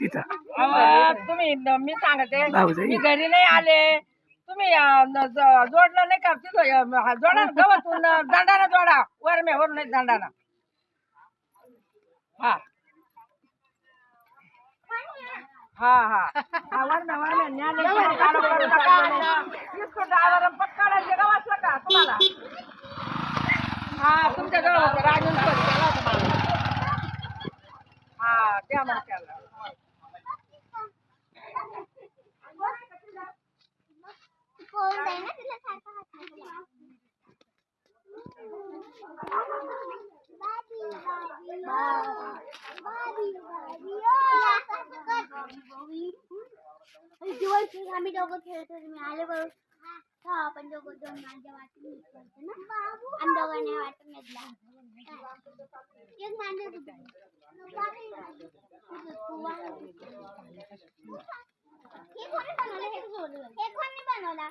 तिथं. अहो, तुम्ही न- मी सांगते. भाऊजाई. मी घरी नाही आले. तुम्ही अं, न- ज- जोडलं नाही का तिथं अं, हा, जोडा ना, गवतून अं, दंडाना जोडा. वर नाही दंडाना. हा. हा हा. हा का तुम्हाला. हा तुमच्या जवळ राजून हा द्या मग त्याला दिवस आम्ही दोघं खेळत होतो मी आले बरोबर हा आपण दोघं दोन माझ्या वाटून खेळतो ना आम्ही दोघांनी वाटून घेतला एक मांजर हे कोणी बनवला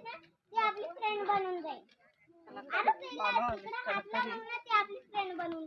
का? ती आपली फ्रेंड बनून जाईल ती आपली फ्रेंड बनून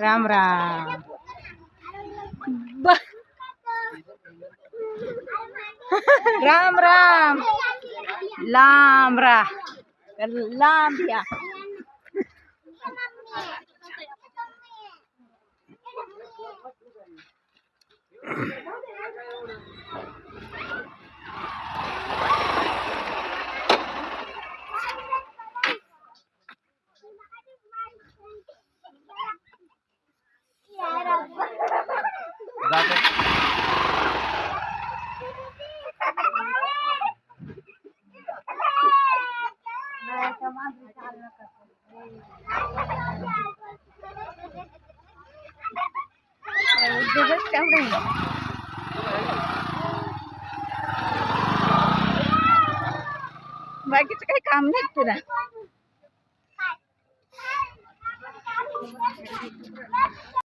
राम राम राम राम लांब रा लांब या उद्योगच तेवढे बाकीचं काही काम नाही तुला.